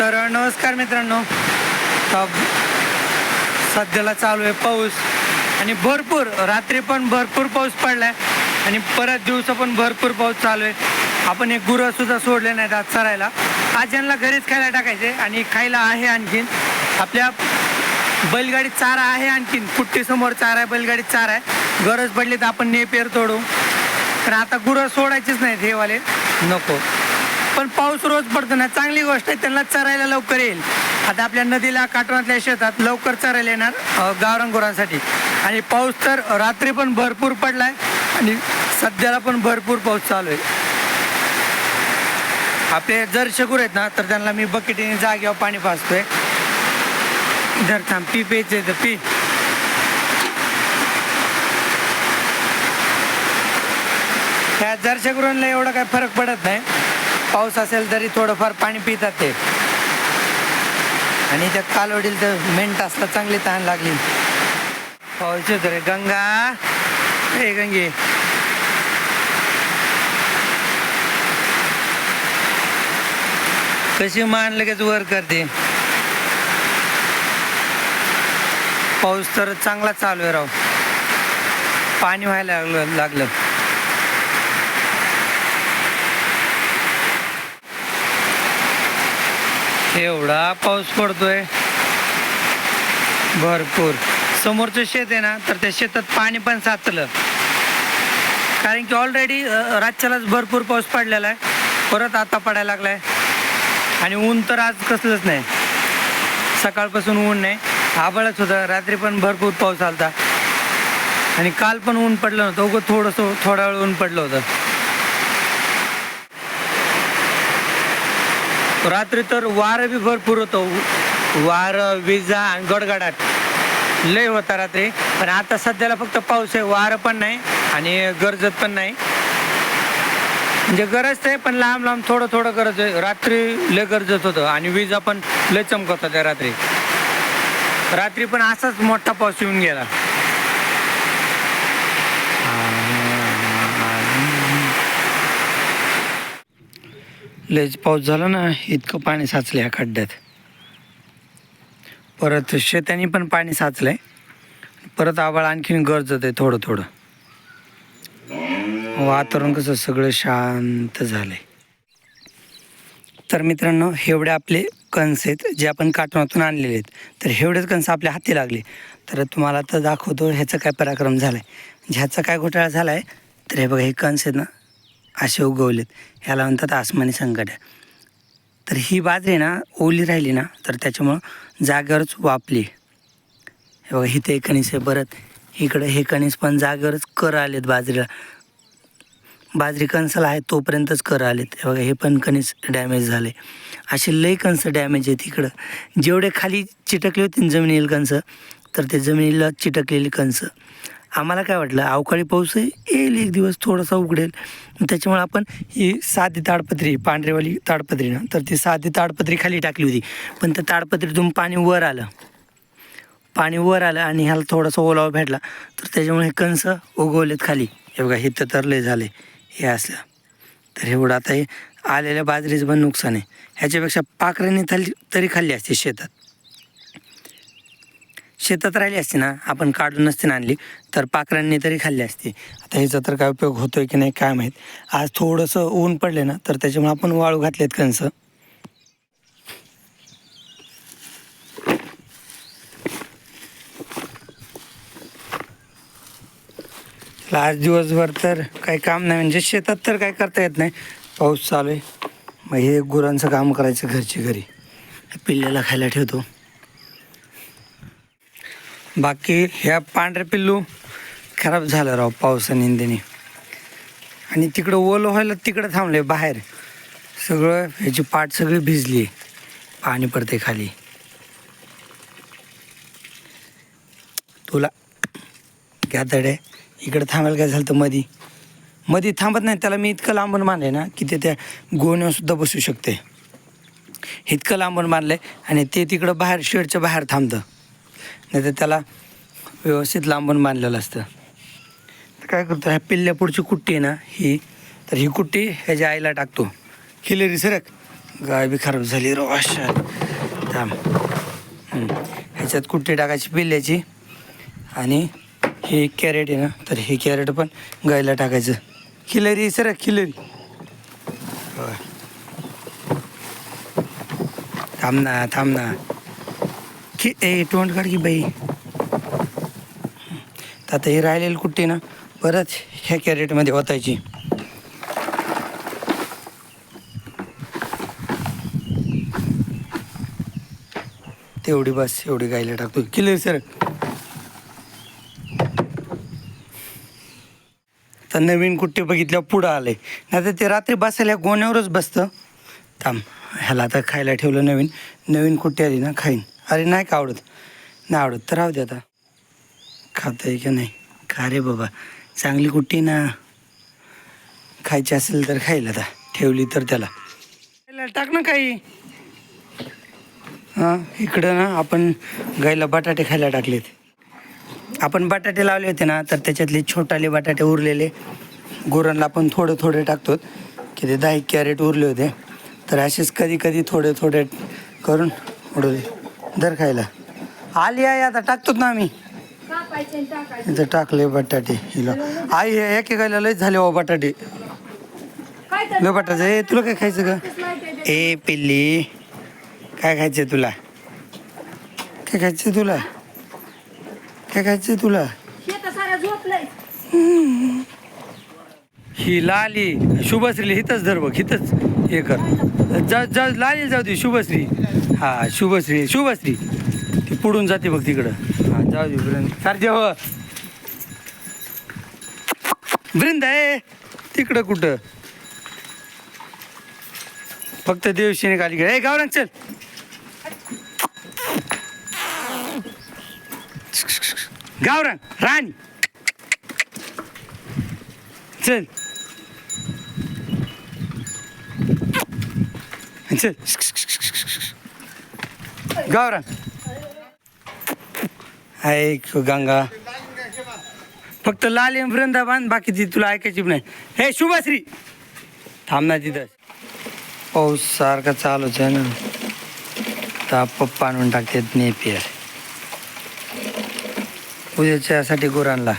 तर नमस्कार मित्रांनो. सध्याला चालू आहे पाऊस. आणि भरपूर रात्री पण भरपूर पाऊस पडलाय. आणि परत दिवसा पण भरपूर पाऊस चालू आहे. आपण एक गुरं सुद्धा सोडले नाहीत आज चरायला. आज यांना घरीच खायला टाकायचे. आणि खायला आहे आणखीन. आपल्या बैलगाडीत चारा आहे आणखीन. पुट्टीसमोर चारा आहे बैलगाडीत चारा आहे. गरज पडली तर आपण नेपेर तोडू. तर आता गुरं सोडायचीच नाहीत हे वाले. नको. पण पाऊस रोज पडतो ना चांगली गोष्ट आहे त्यांना चरायला लवकर येईल. आता आपल्या नदीला काटवातल्या शेतात लवकर चरायला येणार अ, गुरांसाठी आणि पाऊस तर रात्री पण भरपूर पडलाय आणि सध्याला पण भरपूर पाऊस चालू आहे. आपले जर शगुर आहेत ना तर त्यांना मी बकेटीने जागेवर पाणी पाचतोय जर थांब पी प्यायचे तर पी. ह्या जरशा गुरांना एवढा काय फरक पडत नाही. पाऊस असेल तरी थोडंफार पाणी पितात ते. आणि त्या कालवडील तर मेंट असला चांगली तहान लागली. पाऊस येतो रे गंगा. हे गंगे. कशी मान लगेच वर करते? पाऊस तर चांगला चालू आहे राव. पाणी व्हायला लागलं लागलं. एवढा पाऊस पडतोय. भरपूर. समोरचं शेत आहे ना तर त्या शेतात पाणी पण साचलं. कारण की ऑलरेडी रातच्यालाच भरपूर पाऊस पडलेला आहे. परत आता पडायला लागलाय. आणि ऊन तर आज कसलंच नाही. सकाळपासून ऊन नाही. आबळच होतं. रात्री पण भरपूर पाऊस आलता. आणि काल पण ऊन पडलं नव्हतं. उगं थोडंसं थोडा वेळ ऊन पडलं होतं. रात्री तर वारं बी भरपूर होतं. वारं विजा आणि गडगडाट. लय होता रात्री. पण आता सध्याला फक्त पाऊस आहे वारं पण नाही आणि गरजत पण नाही. म्हणजे गरज आहे पण लांब लांब थोडं थोडं गरज आहे. रात्री लय गरजत होतं आणि विजा पण लय चमकत होत्या रात्री. रात्री पण असाच मोठा पाऊस येऊन गेला. लयच पाऊस झाला ना इतकं पाणी साचलं ह्या खड्ड्यात. परत शेतानी पण पाणी साचलंय. परत आबाळ आणखीन गरजत आहे थोडं थोडं. वातावरण कसं सगळं शांत झालंय. तर मित्रांनो हेवढे आपले कणस आहेत जे आपण काटणातून आणलेले आहेत. तर हेवढेच कणस आपल्या हाती लागले. तर तुम्हाला तर दाखवतो ह्याचा काय पराक्रम झाला आहे ह्याचा काय घोटाळा झाला आहे तर हे बघा हे कणस आहेत ना असे उगवलेत. ह्याला म्हणतात आसमानी संकट तर ही बाजरी ना ओली राहिली ना तर त्याच्यामुळं जागेवरच वापली. हे बघा इथे एक कणीस आहे परत इकडं हे कणीस पण जागेवरच कर आलेत बाजरीला. बाजरी कणसाला आहे तोपर्यंतच कर आलेत. हे बघा हे पण कणीस डॅमेज झाले. असे लई कणस डॅमेज आहेत इकडं. जेवढे खाली चिटकले होते जमिनीतील कणसं कणस तर ते जमिनीला चिटकलेली कणस. आम्हाला काय वाटलं अवकाळी पाऊस येईल एक दिवस थोडासा उघडेल. त्याच्यामुळे आपण ही साधी ताडपत्री पांढरेवाली ताडपत्री ना तर ती साधी ताडपत्री खाली टाकली होती. पण त्या ताडपत्रीतून पाणी वर आलं. पाणी वर आलं आणि ह्याला थोडासा ओलावा भेटला. तर त्याच्यामुळे हे कंस उगवलेत खाली. हे बघा हे तर लय झाले हे असलं. तर एवढं आता हे आलेल्या बाजरीचं पण नुकसान आहे. ह्याच्यापेक्षा पाखरांनी खाल्ली तरी खाल्ली असते शेतात. शेतात राहिली असते ना आपण काढून नसते ना आणली तर पाकरांनी तरी खाल्ली असते. आता ह्याचा तर काय उपयोग होतोय की नाही काय माहीत. आज थोडंसं ऊन पडले ना तर त्याच्यामुळे आपण वाळू घातलेत कंस आज दिवसभर तर काही काम नाही म्हणजे शेतात तर काय करता येत नाही. पाऊस चालू आहे. मग हे गुरांचं काम करायचं घरची घरी. पिल्ल्याला खायला ठेवतो. बाकी ह्या पांढरे पिल्लू खराब झालं राव पावसाने निंदेने. आणि तिकडं ओलं व्हायला तिकडं थांबले बाहेर. सगळं ह्याची पाठ सगळी भिजली पाणी पडते खाली. तुला घ्या तडे इकडं थांबायला काय झालं तर मधी. मधी थांबत नाही त्याला मी इतकं लांबून मानले ना की ते त्या गोण्यावर सुद्धा बसू शकते. इतकं लांबून आहे आणि ते तिकडं बाहेर शेडच्या बाहेर थांबतं. नाही तर त्याला व्यवस्थित लांबून बांधलेलं असतं. तर काय करतो ह्या पिल्ल्या पुढची कुट्टी आहे ना ही तर ही कुट्टी ह्याच्या आईला टाकतो. खिलेरी सरक. गाय बी खराब झाली रो अशा. थांब. ह्याच्यात कुट्टी टाकायची पिल्ल्याची. आणि हे कॅरेट आहे ना तर हे कॅरेट पण गायला टाकायचं. खिलरी सर खिलरी थांब ना थांब ना. की ए तोंड काढ की बाई. तर आता हे राहिलेली कुट्टी ना परत ह्या कॅरेटमध्ये ओतायची. तेवढी बस एवढी गायला टाकतो किलर सर. तर नवीन कुट्टे बघितल्यावर पुढं आले नाही तर ते रात्री बसायला गोण्यावरच बसतं. थांब ह्याला आता खायला ठेवलं नवीन. नवीन कुट्टी आली ना खाईन. अरे नाही का आवडत? नाही आवडत. तर राहू दे आता. खात आहे का नाही? खा रे बाबा. चांगली कुट्टी ना. खायची असेल तर खाईल आता. ठेवली तर त्याला. टाक ना काही. हां इकडं ना आपण गाईला बटाटे खायला टाकलेत. आपण बटाटे लावले होते ना तर त्याच्यातले छोटाले बटाटे उरलेले. गुरांना आपण थोडे थोडे टाकतो. की ते दहा कॅरेट उरले होते. तर असेच कधी कधी थोडे थोडे करून उडवले. दर खायला. आली आहे आता टाकतोच ना आम्ही. इथं टाकले बटाटे हिला. आई हे एक गायला लयच झाले हो बटाटे. लय बटाटे ए तुला काय खायचं का. ए पिल्ली काय खायचं तुला? काय खायचं तुला? काय खायचं तुला? ही लाली शुभश्री हिथंच धर बघ हिथंच हे कर. जा जा लाली जाऊ दे शुभश्री. हा शुभश्री शुभश्री. ती पुढून जाते बघ तिकडं. हा जाऊ दे वृंद सारखे हो वृंद आहे. तिकडं कुठं? फक्त देवशीने खाली घे ए गावरांग चल. गावरांग राणी. चल. चल. गावरान ऐक गंगा. फक्त लाल आणि वृंदाबान बाकीची तुला ऐकायची पण नाही. हे शुभश्री. थांब ना तिथं. पाऊस सारखा चालूच आहे ना. तर पप्पा आणून टाकतात नेपियर. उद्याच्यासाठी गुरांना.